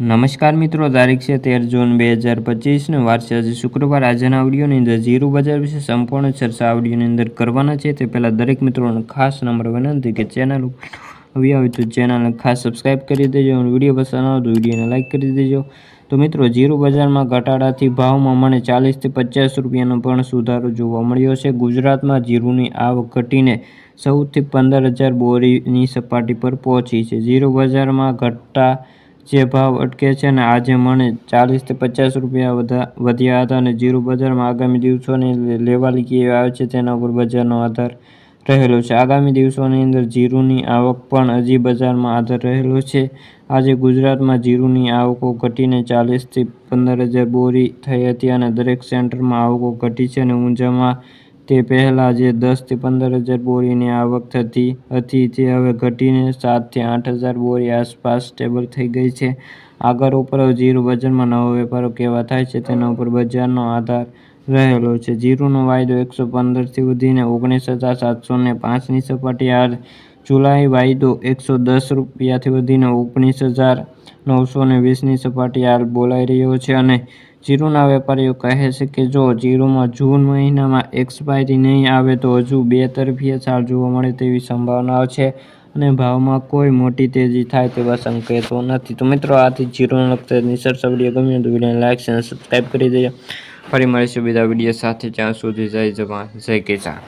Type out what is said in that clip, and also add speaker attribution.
Speaker 1: નમસ્કાર મિત્રો, તારીખ છે તેર જૂન બે હજાર પચીસને. વાર છે આજે શુક્રવાર. આજના આવડીઓની અંદર જીરું બજાર વિશે સંપૂર્ણ ચર્ચા આવડીઓની અંદર કરવાના છે. તે પહેલાં દરેક મિત્રોને ખાસ નંબર વિનંતી કે ચેનલ આવી આવે તો ચેનલને ખાસ સબસ્ક્રાઈબ કરી દેજો અને વીડિયો પસંદ આવે તો વિડીયોને લાઇક કરી દેજો. તો મિત્રો જીરું બજારમાં ઘટાડાથી ભાવમાં મને ચાલીસથી પચાસ રૂપિયાનો પણ સુધારો જોવા મળ્યો છે. ગુજરાતમાં જીરુની આવક ઘટીને સૌથી પંદર હજાર બોરીની સપાટી પર પહોંચી છે. જીરું બજારમાં ઘટતા જે ભાવ અટકે છે અને આજે મને ચાલીસથી પચાસ રૂપિયા વધા, વધ્યા હતા અને જીરું બજારમાં આગામી દિવસોની લેવાલી કેવી આવે છે તેના ઉપર બજારનો આધાર રહેલો છે. આગામી દિવસોની અંદર જીરુની આવક પણ હજી બજારમાં આધાર રહેલો છે. આજે ગુજરાતમાં જીરુની આવકો ઘટીને ચાલીસથી પંદર હજાર બોરી થઈ હતી અને દરેક સેન્ટરમાં આવકો ઘટી છે અને ઊંઝામાં તે પહેલાં જે દસથી પંદર હજાર બોરીની આવક થતી હતી તે હવે ઘટીને સાતથી આઠ હજાર બોરી આસપાસ સ્ટેબલ થઈ ગઈ છે. આગળ ઉપર જીરું બજારમાં નવો વેપારો કેવા થાય છે તેના ઉપર બજારનો આધાર રહેલો છે. જીરુનો વાયદો એકસો પંદરથી વધીને ઓગણીસ હજાર સાતસો ને પાંચની સપાટી હાલ જુલાઈ વાયદો એકસો દસ રૂપિયાથી વધીને ઓગણીસ હજાર નવસો ને વીસની સપાટી હાલ બોલાઈ રહ્યો છે અને જીરુના વેપારીઓ કહે છે કે જો જીરુમાં જૂન મહિનામાં એક્સપાયરી નહીં આવે તો હજુ બે તરફીય ચાલ જોવા મળે તેવી સંભાવનાઓ છે અને ભાવમાં કોઈ મોટી તેજી થાય તેવા સંકેતો નથી. તો મિત્રો, આથી જીરોને લગતા નિસર્ચ વીડિયો ગમ્યો તો વિડીયોને લાઇક અને સબસ્ક્રાઈબ કરી દેજો. ફરી મળીશું બીજા વીડિયો સાથે. જ્યાં સુધી જય જવાન, જય કિસાન.